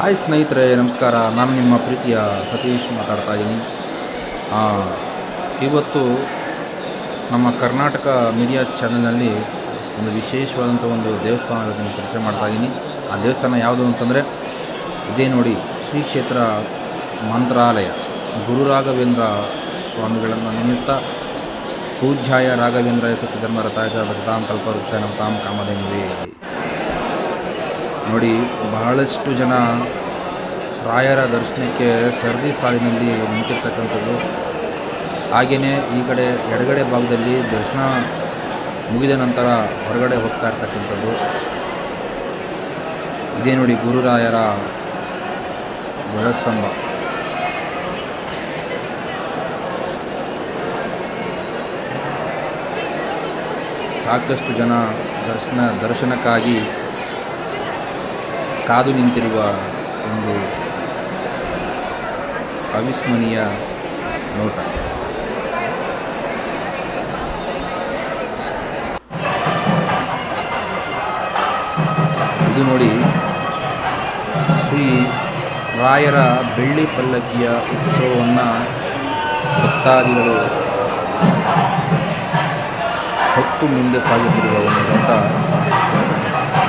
Hi ಸ್ನೇಹಿತರೆ, ನಮಸ್ಕಾರ. ನಾನು ನಿಮ್ಮ ಪ್ರೀತಿಯ ಸತೀಶ್ ಮಾತಾಡ್ತಾ ಇದ್ದೀನಿ. ಇವತ್ತು ನಮ್ಮ ಕರ್ನಾಟಕ ಮೀಡಿಯಾ ಚಾನಲ್ನಲ್ಲಿ ಒಂದು ವಿಶೇಷವಾದಂಥ ಒಂದು ದೇವಸ್ಥಾನದ ಪರಿಚಯ ಮಾಡ್ತಾ ಇದ್ದೀನಿ. ಆ ದೇವಸ್ಥಾನ ಯಾವುದು ಅಂತಂದರೆ, ಇದೇ ನೋಡಿ ಶ್ರೀ ಕ್ಷೇತ್ರ ಮಂತ್ರಾಲಯ. ಗುರು ರಾಘವೇಂದ್ರ ಸ್ವಾಮಿಗಳನ್ನು ನಿಮಿತ್ತ ಪೂಜ್ಯಾಯ ರಾಘವೇಂದ್ರಾಯ ಸತ್ಯಧರ್ಮ ರಥಾಯ ಭಜತಾಂ ಕಲ್ಪವೃಕ್ಷ ನಮತಾಂ ಕಾಮಧೇನುವೇ. ನೋಡಿ, ಬಹಳಷ್ಟು ಜನ ರಾಯರ ದರ್ಶನಕ್ಕೆ ಸರದಿ ಸಾಲಿನಲ್ಲಿ ನಿಂತಿರ್ತಕ್ಕಂಥದ್ದು. ಹಾಗೆಯೇ ಈ ಕಡೆ ಎಡಗಡೆ ಭಾಗದಲ್ಲಿ ದರ್ಶನ ಮುಗಿದ ನಂತರ ಹೊರಗಡೆ ಹೋಗ್ತಾ ಇರ್ತಕ್ಕಂಥದ್ದು. ಇದೇ ನೋಡಿ ಗುರುರಾಯರ ಧ್ವಜಸ್ತಂಭ. ಸಾಕಷ್ಟು ಜನ ದರ್ಶನ, ದರ್ಶನಕ್ಕಾಗಿ ಕಾದು ನಿಂತಿರುವ ಒಂದು ಅವಿಸ್ಮರಣೀಯ ನೋಟ. ಇದು ನೋಡಿ ಶ್ರೀ ರಾಯರ ಬೆಳ್ಳಿ ಪಲ್ಲಕ್ಕಿಯ ಉತ್ಸವವನ್ನು ಭಕ್ತಾದಿಗಳು ಹೊತ್ತು ಮುಂದೆ ಸಾಗುತ್ತಿರುವ ಒಂದು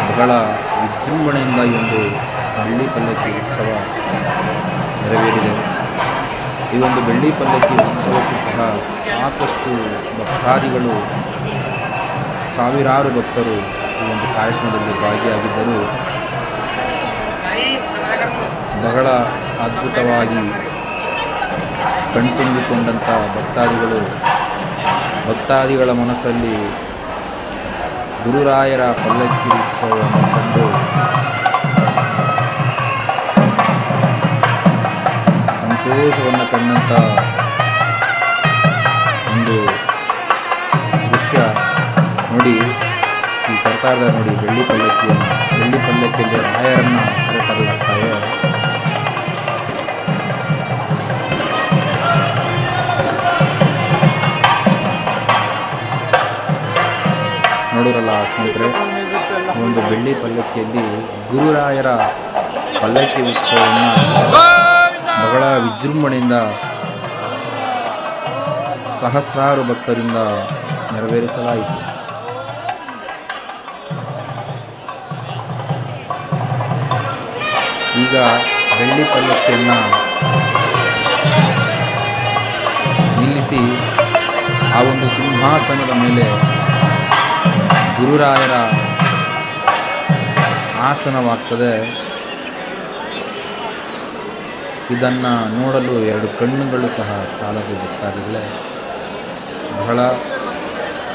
ಬಹಳ ವಿಜೃಂಭಣೆಯಿಂದ ಈ ಒಂದು ಬೆಳ್ಳಿ ಪಲ್ಲಕ್ಕಿ ಉತ್ಸವ ನೆರವೇರಿದೆ. ಈ ಒಂದು ಬೆಳ್ಳಿ ಪಲ್ಲಕ್ಕಿ ಉತ್ಸವಕ್ಕೂ ಸಹ ಸಾಕಷ್ಟು ಭಕ್ತಾದಿಗಳು, ಸಾವಿರಾರು ಭಕ್ತರು ಈ ಒಂದು ಕಾರ್ಯಕ್ರಮದಲ್ಲಿ ಭಾಗಿಯಾಗಿದ್ದರು. ಬಹಳ ಅದ್ಭುತವಾಗಿ ಕಣ್ತುಂಬಿಕೊಂಡಂಥ ಭಕ್ತಾದಿಗಳು, ಭಕ್ತಾದಿಗಳ ಮನಸ್ಸಲ್ಲಿ ಗುರುರಾಯರ ಪಲ್ಲಕ್ಕಿ ಉತ್ಸವವನ್ನು ಇದ್ದಾರೆ ನೋಡಿ, ಬೆಳ್ಳಿ ಪಲ್ಲಕ್ಕಿಯನ್ನು ಬೆಳ್ಳಿ ಪಲ್ಲಕ್ಕಿಯಲ್ಲಿ ರಾಯರನ್ನು ಕರೆತರಲಾಗ್ತಾವೆ ನೋಡಿರಲ್ಲ ಸ್ನೇಹಿತರೆ, ಒಂದು ಬೆಳ್ಳಿ ಪಲ್ಲಕ್ಕಿಯಲ್ಲಿ ಗುರುರಾಯರ ಪಲ್ಲಕ್ಕಿ ಉತ್ಸವವನ್ನು ಬಹಳ ವಿಜೃಂಭಣೆಯಿಂದ ಸಹಸ್ರಾರು ಭಕ್ತರಿಂದ ನೆರವೇರಿಸಲಾಯಿತು. ಈಗ ಬೆಳ್ಳಿ ಪಲ್ಲಕ್ಕಿಯನ್ನು ನಿಲ್ಲಿಸಿ ಆ ಒಂದು ಸಿಂಹಾಸನದ ಮೇಲೆ ಗುರುರಾಯರ ಆಸನವಾಗ್ತದೆ. ಇದನ್ನು ನೋಡಲು ಎರಡು ಕಣ್ಣುಗಳು ಸಹ ಸಾಲದು ಭಕ್ತಾದಿಗಳೇ. ಬಹಳ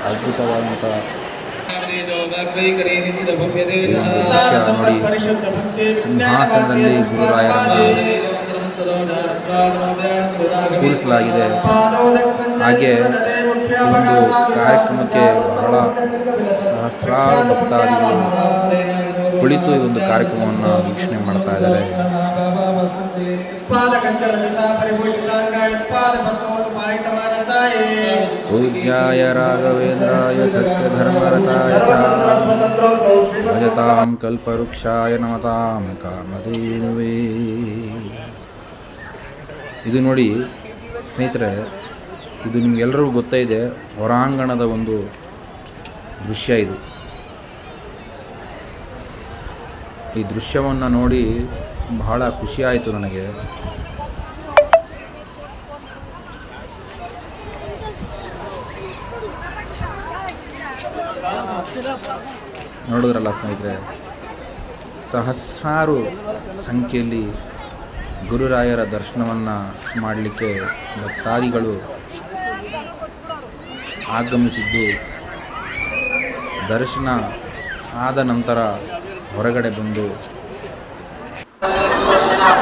ಅದ್ಭುತವಾದಂಥ ಸಿಂಹಾಸನದಲ್ಲಿ ಗುರುರಾಯರನ್ನು ಕೂರಿಸಲಾಗಿದೆ. ಹಾಗೆ ಒಂದು ಕಾರ್ಯಕ್ರಮಕ್ಕೆ ಬಹಳ ಸಹಸ್ರಾರು ಭಕ್ತಾದಿಗಳು ಕುಳಿತು ಈ ಒಂದು ಕಾರ್ಯಕ್ರಮವನ್ನು ವೀಕ್ಷಣೆ ಮಾಡ್ತಾ ಇದ್ದಾರೆ. ರಾಘವೇಂದ್ರಾಯ ಸತ್ಯಧರ್ಮರತಾಯ ಚ. ಭಜತಾಂ ಕಲ್ಪವೃಕ್ಷಾಯ ನಮತಾಂ ಕಾಮಧೇನುವೇ. ಇದು ನೋಡಿ ಸ್ನೇಹಿತರೆ, ಇದು ನಿಮಗೆಲ್ಲರಿಗೂ ಗೊತ್ತಾಯಿದೆ ಹೊರಾಂಗಣದ ಒಂದು ದೃಶ್ಯ ಇದು. ಈ ದೃಶ್ಯವನ್ನು ನೋಡಿ ಬಹಳ ಖುಷಿಯಾಯಿತು ನನಗೆ. ನೋಡಿದ್ರಲ್ಲ ಸ್ನೇಹಿತರೆ, ಸಹಸ್ರಾರು ಸಂಖ್ಯೆಯಲ್ಲಿ ಗುರುರಾಯರ ದರ್ಶನವನ್ನು ಮಾಡಲಿಕ್ಕೆ ಭಕ್ತಾದಿಗಳು ಆಗಮಿಸಿದ್ದು ದರ್ಶನ ಆದ ನಂತರ ಹೊರಗಡೆ ಬಂದು